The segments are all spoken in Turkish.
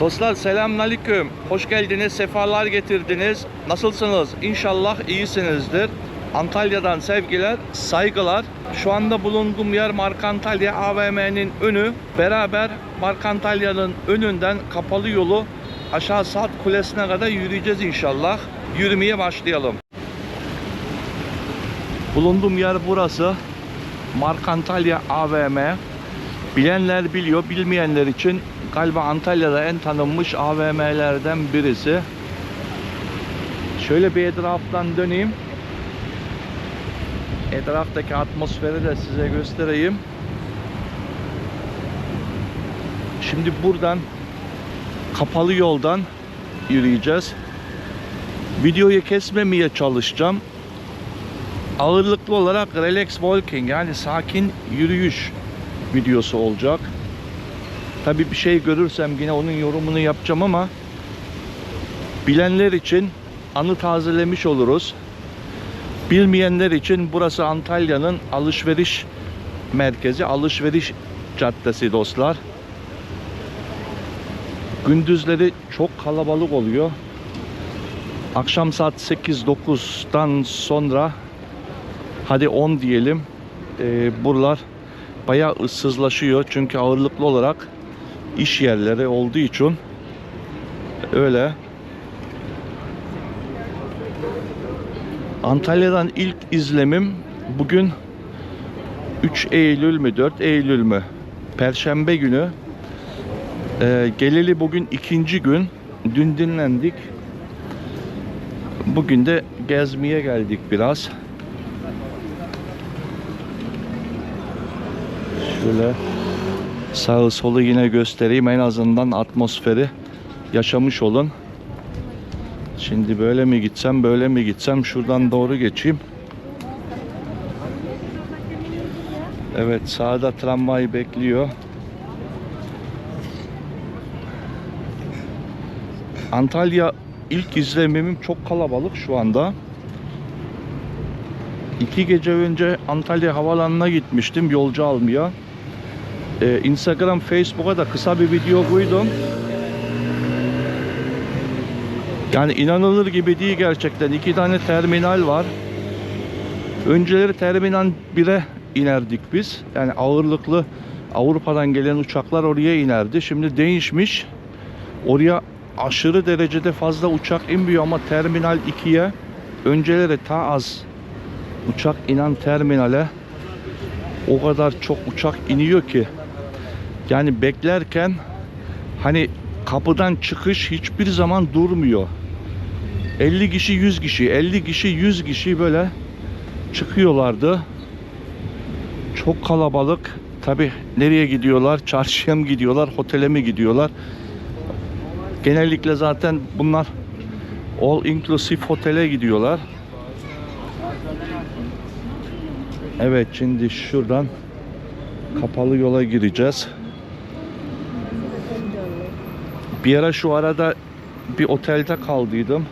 Dostlar selamünaleyküm. Hoş geldiniz, sefalar getirdiniz. Nasılsınız? İnşallah iyisinizdir. Antalya'dan sevgiler, saygılar. Şu anda bulunduğum yer Markantalya AVM'nin önü. Beraber Markantalya'nın önünden kapalı yolu aşağı Saat Kulesi'ne kadar yürüyeceğiz inşallah. Yürümeye başlayalım. Bulunduğum yer burası. Markantalya AVM. Bilenler biliyor, bilmeyenler için galiba Antalya'da en tanınmış AVM'lerden birisi. Şöyle bir etraftan döneyim. Etraftaki atmosferi de size göstereyim. Şimdi buradan kapalı yoldan yürüyeceğiz. Videoyu kesmemeye çalışacağım. Ağırlıklı olarak relax walking yani sakin yürüyüş videosu olacak. Tabi bir şey görürsem yine onun yorumunu yapacağım ama bilenler için anı tazelemiş oluruz. Bilmeyenler için burası Antalya'nın alışveriş merkezi, alışveriş caddesi dostlar. Gündüzleri çok kalabalık oluyor. Akşam saat 8-9'dan sonra hadi 10 diyelim e, buralar bayağı ıssızlaşıyor çünkü ağırlıklı olarak iş yerleri olduğu için öyle. Antalya'dan ilk izlemim bugün 3 Eylül mü 4 Eylül mü? Perşembe günü. Ee, geleli bugün ikinci gün. Dün dinlendik. Bugün de gezmeye geldik biraz. Şöyle sağı solu yine göstereyim en azından atmosferi yaşamış olun. Şimdi böyle mi gitsem böyle mi gitsem şuradan doğru geçeyim. Evet sağda tramvay bekliyor. Antalya ilk izlemimim çok kalabalık şu anda. İki gece önce Antalya Havalanı'na gitmiştim yolcu almaya. Ee, Instagram, Facebook'a da kısa bir video koydum. Yani inanılır gibi değil gerçekten. İki tane terminal var. Önceleri terminal 1'e inerdik biz. Yani ağırlıklı Avrupa'dan gelen uçaklar oraya inerdi. Şimdi değişmiş. Oraya aşırı derecede fazla uçak inmiyor ama terminal 2'ye önceleri ta az uçak inen terminale o kadar çok uçak iniyor ki yani beklerken hani kapıdan çıkış hiçbir zaman durmuyor. 50 kişi 100 kişi 50 kişi 100 kişi böyle çıkıyorlardı. Çok kalabalık. Tabi nereye gidiyorlar? Çarşıya mı gidiyorlar? Otele mi gidiyorlar? Genellikle zaten bunlar all inclusive otele gidiyorlar. Evet şimdi şuradan kapalı yola gireceğiz. Bir ara şu arada bir otelde kaldıydım.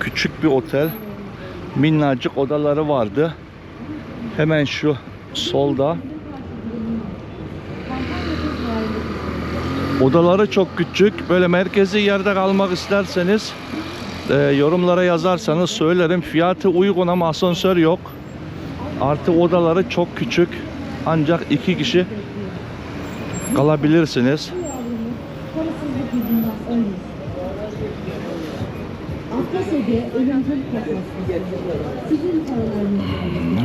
Küçük bir otel. Minnacık odaları vardı. Hemen şu solda. Odaları çok küçük. Böyle merkezi yerde kalmak isterseniz e, yorumlara yazarsanız söylerim. Fiyatı uygun ama asansör yok. Artı odaları çok küçük. Ancak iki kişi kalabilirsiniz.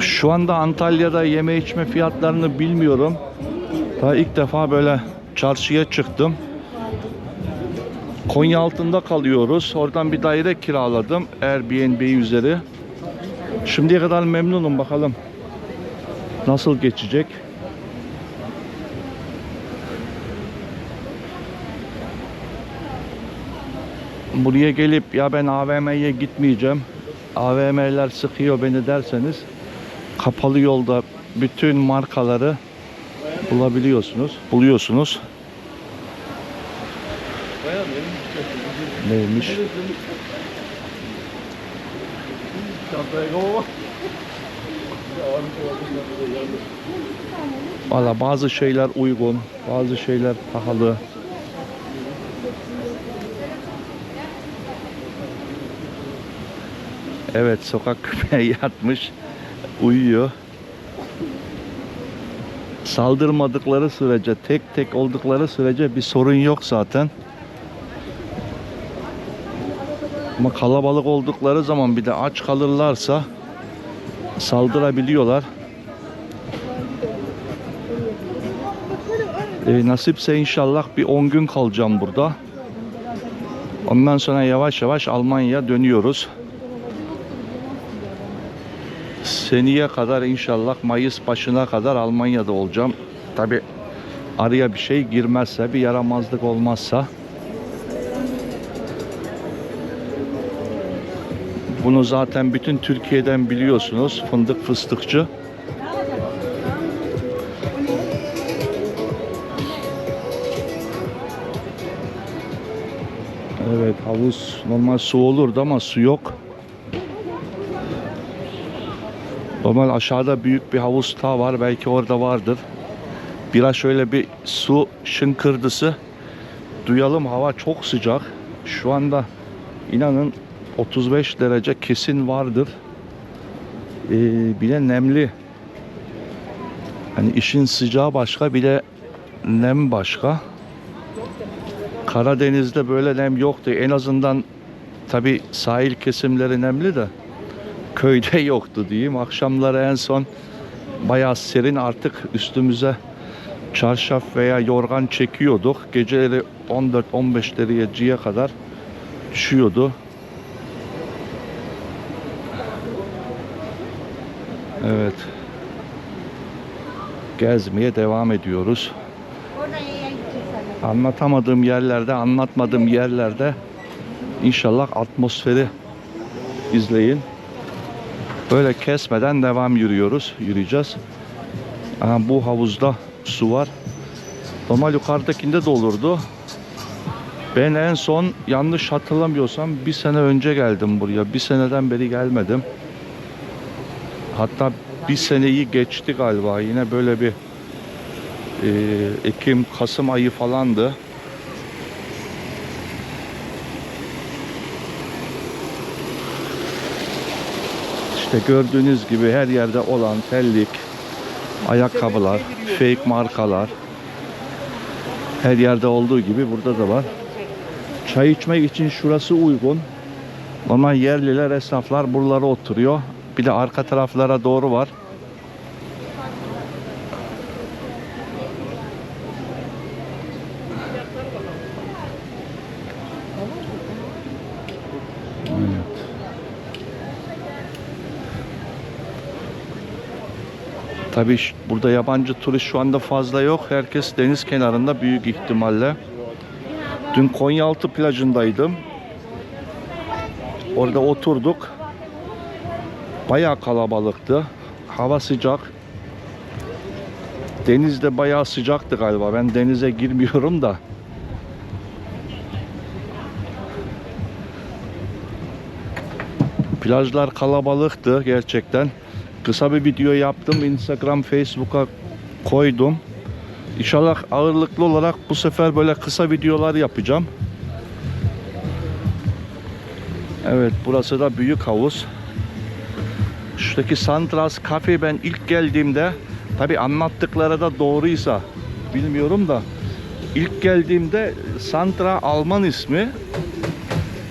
Şu anda Antalya'da yeme içme fiyatlarını bilmiyorum. Daha ilk defa böyle çarşıya çıktım. Konya altında kalıyoruz. Oradan bir daire kiraladım Airbnb üzeri. Şimdiye kadar memnunum bakalım. Nasıl geçecek? Buraya gelip ya ben AVM'ye gitmeyeceğim. AVM'ler sıkıyor beni derseniz kapalı yolda bütün markaları bulabiliyorsunuz. Buluyorsunuz. Neymiş? Valla bazı şeyler uygun, bazı şeyler pahalı. Evet sokak köpeği yatmış. Uyuyor. Saldırmadıkları sürece, tek tek oldukları sürece bir sorun yok zaten. Ama kalabalık oldukları zaman bir de aç kalırlarsa saldırabiliyorlar. E, nasipse inşallah bir 10 gün kalacağım burada. Ondan sonra yavaş yavaş Almanya'ya dönüyoruz. Seneye kadar inşallah Mayıs başına kadar Almanya'da olacağım. Tabi araya bir şey girmezse, bir yaramazlık olmazsa. Bunu zaten bütün Türkiye'den biliyorsunuz. Fındık fıstıkçı. Evet havuz normal su olurdu ama su yok. Normal aşağıda büyük bir havuz daha var. Belki orada vardır. Biraz şöyle bir su şınkırdısı duyalım. Hava çok sıcak. Şu anda inanın 35 derece kesin vardır. Ee, bir de nemli. Hani işin sıcağı başka bir de nem başka. Karadeniz'de böyle nem yoktu. En azından tabi sahil kesimleri nemli de köyde yoktu diyeyim. Akşamları en son bayağı serin artık üstümüze çarşaf veya yorgan çekiyorduk. Geceleri 14-15 dereceye kadar düşüyordu. Evet. Gezmeye devam ediyoruz. Anlatamadığım yerlerde, anlatmadığım yerlerde inşallah atmosferi izleyin. Böyle kesmeden devam yürüyoruz, yürüyeceğiz. Aha, bu havuzda su var. Normal yukarıdakinde de olurdu. Ben en son yanlış hatırlamıyorsam bir sene önce geldim buraya. Bir seneden beri gelmedim. Hatta bir seneyi geçti galiba. Yine böyle bir e, Ekim, Kasım ayı falandı. İşte gördüğünüz gibi her yerde olan tellik, ayakkabılar, fake markalar her yerde olduğu gibi burada da var. Çay içmek için şurası uygun. Normal yerliler, esnaflar buralara oturuyor. Bir de arka taraflara doğru var. Tabii burada yabancı turist şu anda fazla yok. Herkes deniz kenarında büyük ihtimalle. Dün Konyaaltı plajındaydım. Orada oturduk. Bayağı kalabalıktı. Hava sıcak. Deniz de bayağı sıcaktı galiba. Ben denize girmiyorum da. Plajlar kalabalıktı gerçekten. Kısa bir video yaptım. Instagram, Facebook'a koydum. İnşallah ağırlıklı olarak bu sefer böyle kısa videolar yapacağım. Evet burası da büyük havuz. Şuradaki Sandras Cafe ben ilk geldiğimde tabi anlattıkları da doğruysa bilmiyorum da ilk geldiğimde Sandra Alman ismi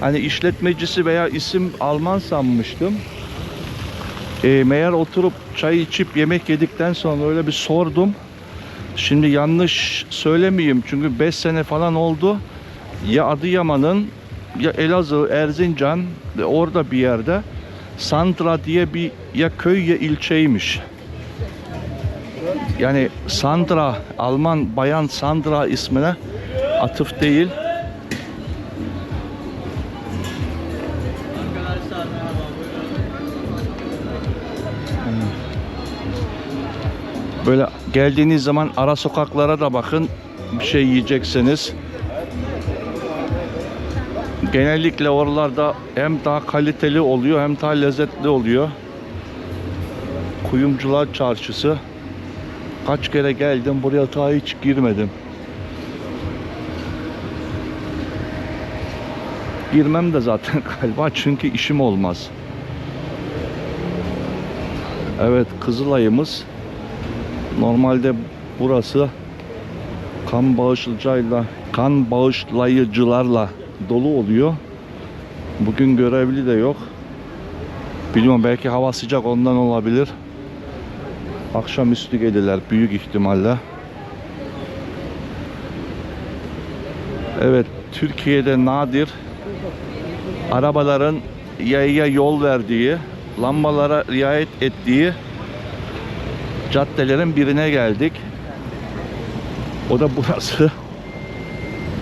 hani işletmecisi veya isim Alman sanmıştım. E, meğer oturup çay içip yemek yedikten sonra öyle bir sordum. Şimdi yanlış söylemeyeyim çünkü 5 sene falan oldu. Ya Adıyaman'ın ya Elazığ, Erzincan orada bir yerde Santra diye bir ya köy ya ilçeymiş. Yani Sandra, Alman bayan Sandra ismine atıf değil. Böyle geldiğiniz zaman ara sokaklara da bakın. Bir şey yiyecekseniz. Genellikle oralarda hem daha kaliteli oluyor hem daha lezzetli oluyor. Kuyumcular Çarşısı. Kaç kere geldim buraya daha hiç girmedim. Girmem de zaten galiba çünkü işim olmaz. Evet Kızılay'ımız normalde burası kan bağışlayıcıyla kan bağışlayıcılarla dolu oluyor. Bugün görevli de yok. Bilmiyorum belki hava sıcak ondan olabilir. Akşamüstü gelirler büyük ihtimalle. Evet Türkiye'de nadir arabaların yaya yol verdiği, lambalara riayet ettiği caddelerin birine geldik. O da burası.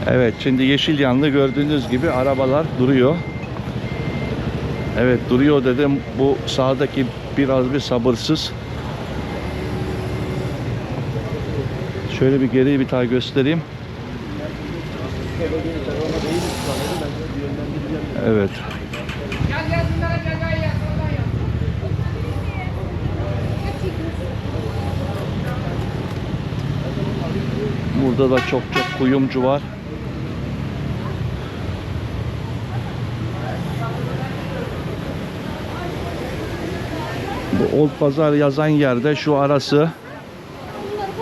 Evet şimdi yeşil yanlı gördüğünüz gibi arabalar duruyor. Evet duruyor dedim. Bu sağdaki biraz bir sabırsız. Şöyle bir geriye bir daha göstereyim. Evet. Burada da çok çok kuyumcu var. Bu Old Pazar yazan yerde şu arası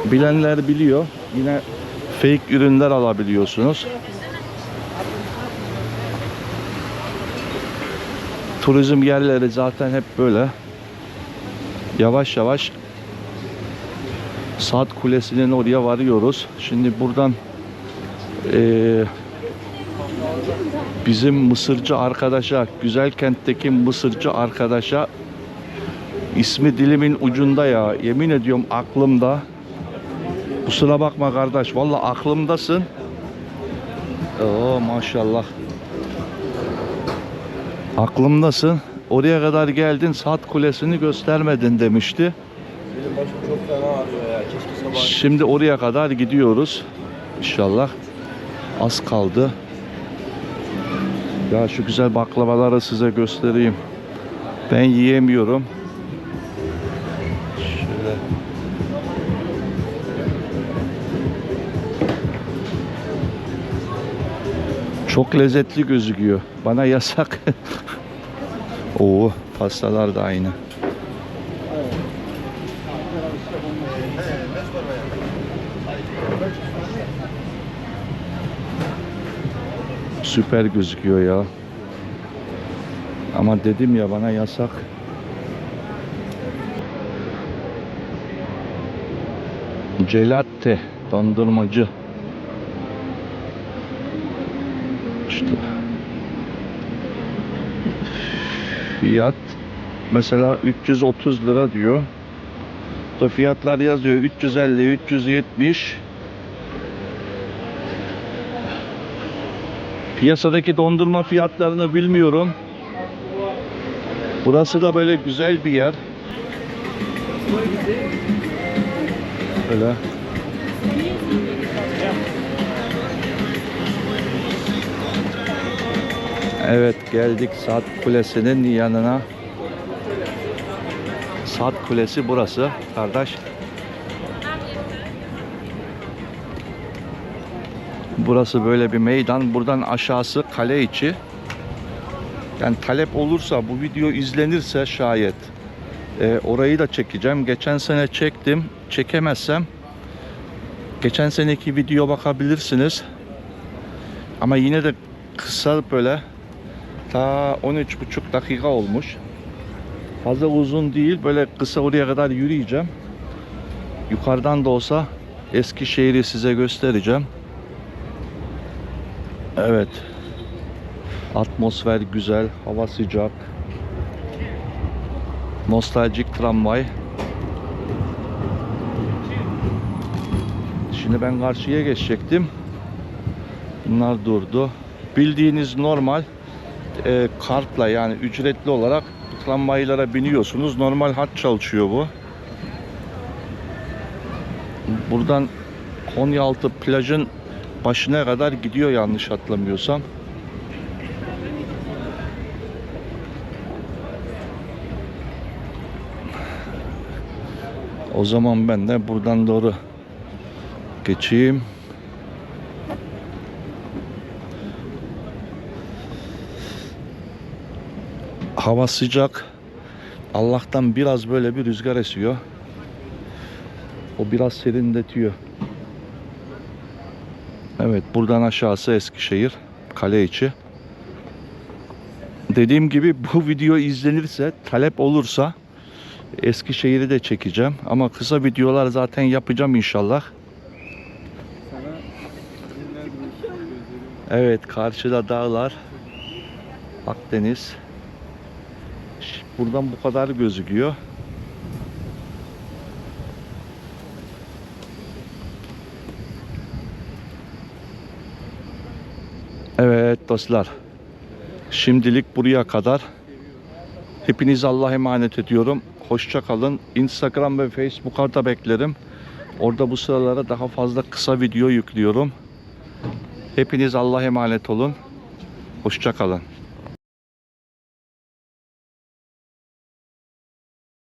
bilenler biliyor. Yine fake ürünler alabiliyorsunuz. Turizm yerleri zaten hep böyle. Yavaş yavaş Saat Kulesi'nin oraya varıyoruz. Şimdi buradan eee, bizim Mısırcı arkadaşa, Güzel Kent'teki Mısırcı arkadaşa ismi dilimin ucunda ya. Yemin ediyorum aklımda. Kusura bakma kardeş. Vallahi aklımdasın. Oo maşallah. Aklımdasın. Oraya kadar geldin saat kulesini göstermedin demişti. Benim başım çok fena ağrıyor ya. Keşke sabah Şimdi oraya kadar gidiyoruz. İnşallah. Az kaldı. Ya şu güzel baklavaları size göstereyim. Ben yiyemiyorum. Şöyle. Çok lezzetli gözüküyor. Bana yasak. Oo, pastalar da aynı. Süper gözüküyor ya. Ama dedim ya bana yasak. Gelatte dondurmacı. İşte. Fiyat mesela 330 lira diyor. Da fiyatlar yazıyor 350, 370. Piyasadaki dondurma fiyatlarını bilmiyorum. Burası da böyle güzel bir yer. Böyle. Evet geldik Saat Kulesi'nin yanına. Saat Kulesi burası kardeş. Burası böyle bir meydan. Buradan aşağısı kale içi. Yani talep olursa bu video izlenirse şayet e, orayı da çekeceğim. Geçen sene çektim. Çekemezsem geçen seneki video bakabilirsiniz. Ama yine de kısa böyle ta 13,5 dakika olmuş. Fazla uzun değil. Böyle kısa oraya kadar yürüyeceğim. Yukarıdan da olsa Eskişehir'i size göstereceğim. Evet. Atmosfer güzel, hava sıcak. Nostaljik tramvay. Şimdi ben karşıya geçecektim. Bunlar durdu. Bildiğiniz normal e, kartla yani ücretli olarak tramvaylara biniyorsunuz. Normal hat çalışıyor bu. Buradan Konyaaltı plajın başına kadar gidiyor yanlış hatırlamıyorsam. O zaman ben de buradan doğru geçeyim. Hava sıcak. Allah'tan biraz böyle bir rüzgar esiyor. O biraz serinletiyor. Evet buradan aşağısı Eskişehir. Kale içi. Dediğim gibi bu video izlenirse, talep olursa Eskişehir'i de çekeceğim. Ama kısa videolar zaten yapacağım inşallah. Evet karşıda dağlar. Akdeniz. Buradan bu kadar gözüküyor. Evet dostlar. Şimdilik buraya kadar. Hepinizi Allah'a emanet ediyorum. Hoşça kalın. Instagram ve Facebook'a da beklerim. Orada bu sıralara daha fazla kısa video yüklüyorum. Hepiniz Allah'a emanet olun. Hoşça kalın.